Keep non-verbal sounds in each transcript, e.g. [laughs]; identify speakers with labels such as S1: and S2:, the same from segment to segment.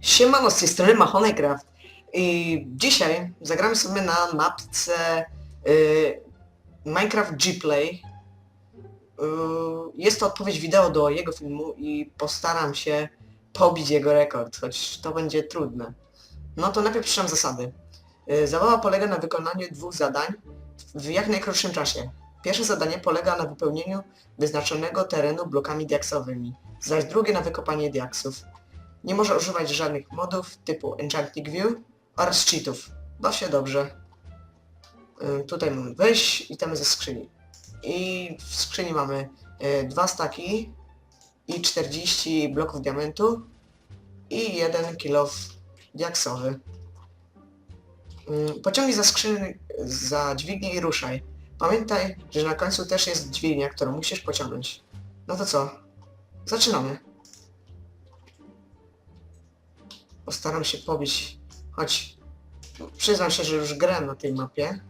S1: Siemano, z tej strony Mahoneycraft i dzisiaj zagramy sobie na mapce y, Minecraft Gplay. Y, jest to odpowiedź wideo do jego filmu i postaram się pobić jego rekord, choć to będzie trudne. No to najpierw przeczytam zasady. Y, zabawa polega na wykonaniu dwóch zadań w jak najkrótszym czasie. Pierwsze zadanie polega na wypełnieniu wyznaczonego terenu blokami diaksowymi, zaś drugie na wykopanie diaksów. Nie może używać żadnych modów typu Enchanting View oraz cheatów. Baw się dobrze. Tutaj mamy wejść i temy ze skrzyni. I w skrzyni mamy y, dwa staki i 40 bloków diamentu i jeden kilof diaksowy. Y, Pociągnij za skrzynię, za dźwignię i ruszaj. Pamiętaj, że na końcu też jest dźwignia, którą musisz pociągnąć. No to co? Zaczynamy. Postaram się pobić, choć przyznam się, że już grałem na tej mapie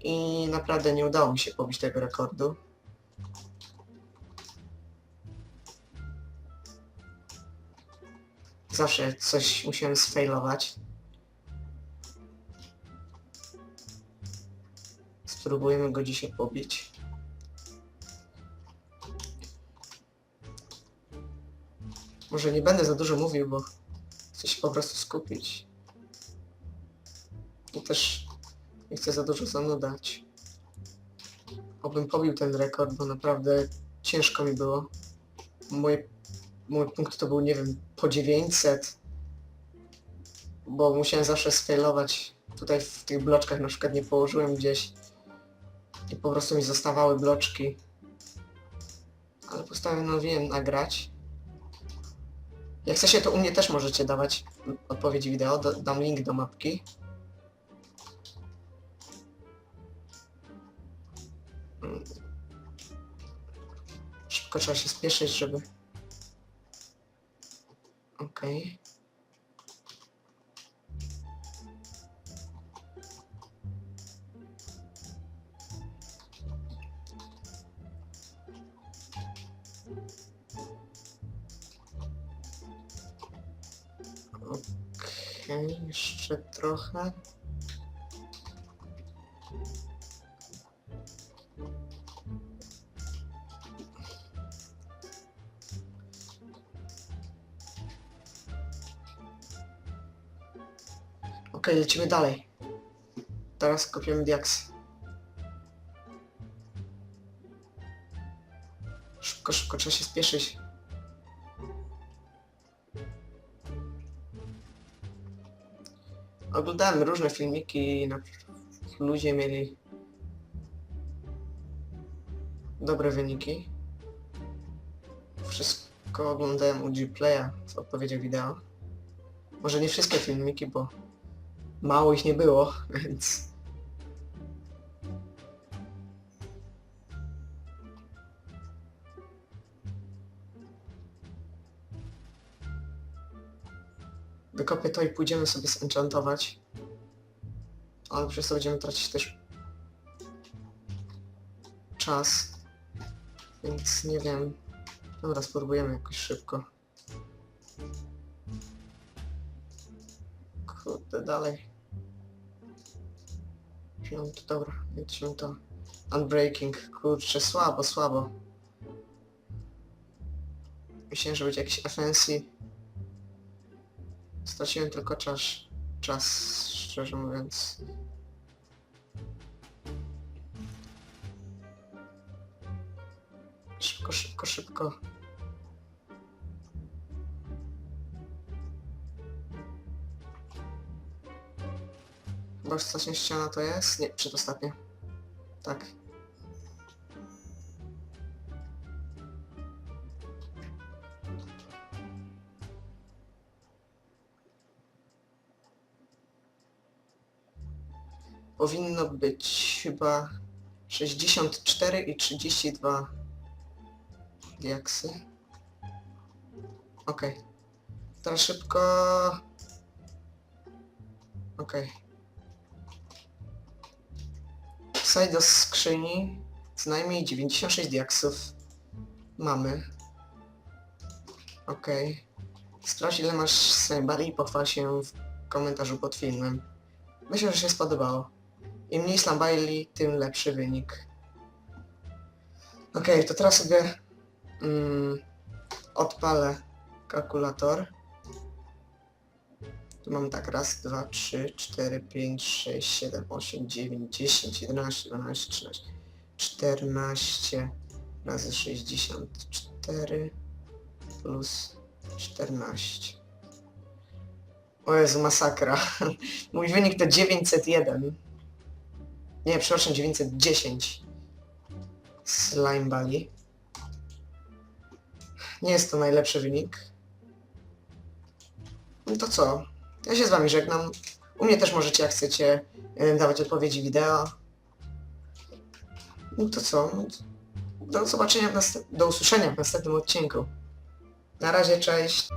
S1: i naprawdę nie udało mi się pobić tego rekordu. Zawsze coś musiałem sfailować. Spróbujemy go dzisiaj pobić. Może nie będę za dużo mówił, bo chcę się po prostu skupić. I też nie chcę za dużo zanudać. Obym pobił ten rekord, bo naprawdę ciężko mi było. Moje, mój punkt to był, nie wiem, po 900. Bo musiałem zawsze sfailować. Tutaj w tych bloczkach na przykład nie położyłem gdzieś. I po prostu mi zostawały bloczki. Ale postanowiłem nagrać. Jak chcecie, to u mnie też możecie dawać odpowiedzi wideo. Do, dam link do mapki. Szybko trzeba się spieszyć, żeby... Okej. Okej, jeszcze trochę. Okej, lecimy dalej. Teraz kopiemy diaks. Szybko, szybko, trzeba się spieszyć. Oglądałem różne filmiki na... ludzie mieli dobre wyniki. Wszystko oglądałem u Gplaya w odpowiedziach wideo. Może nie wszystkie filmiki, bo mało ich nie było, [laughs] więc... Wykopię to i pójdziemy sobie zenchantować. Ale przez to będziemy tracić też czas. Więc nie wiem. Dobra, spróbujemy jakoś szybko. Kurde, dalej. Piąty, dobra, lecimy to. Unbreaking, kurczę, słabo, słabo. Myślałem, że będzie jakiś FNC. Straciłem tylko czas, czas, szczerze mówiąc. Szybko, szybko, szybko. Chyba ostatnia ściana to jest? Nie, przedostatnia. Tak. Powinno być chyba 64 i 32 diaksy. Okej. Teraz szybko... Okej. Wsadź do skrzyni Co najmniej 96 diaksów. Mamy. Okej. Sprawdź ile masz symboli i pochwal się w komentarzu pod filmem. Myślę, że się spodobało. Im mniej slambali, tym lepszy wynik. Okej, to teraz sobie mm, odpalę kalkulator. Tu mam tak, raz, dwa, trzy, cztery, pięć, sześć, siedem, osiem, dziewięć, dziesięć, jedenaście, dwanaście, trzynaście, czternaście razy sześćdziesiąt cztery plus czternaście. O Jezu, masakra. [laughs] Mój wynik to 901. Nie, przepraszam, 910. Slime Bali. Nie jest to najlepszy wynik. No to co? Ja się z wami żegnam. U mnie też możecie, jak chcecie, dawać odpowiedzi wideo. No to co? Do zobaczenia, do usłyszenia w następnym odcinku. Na razie, cześć.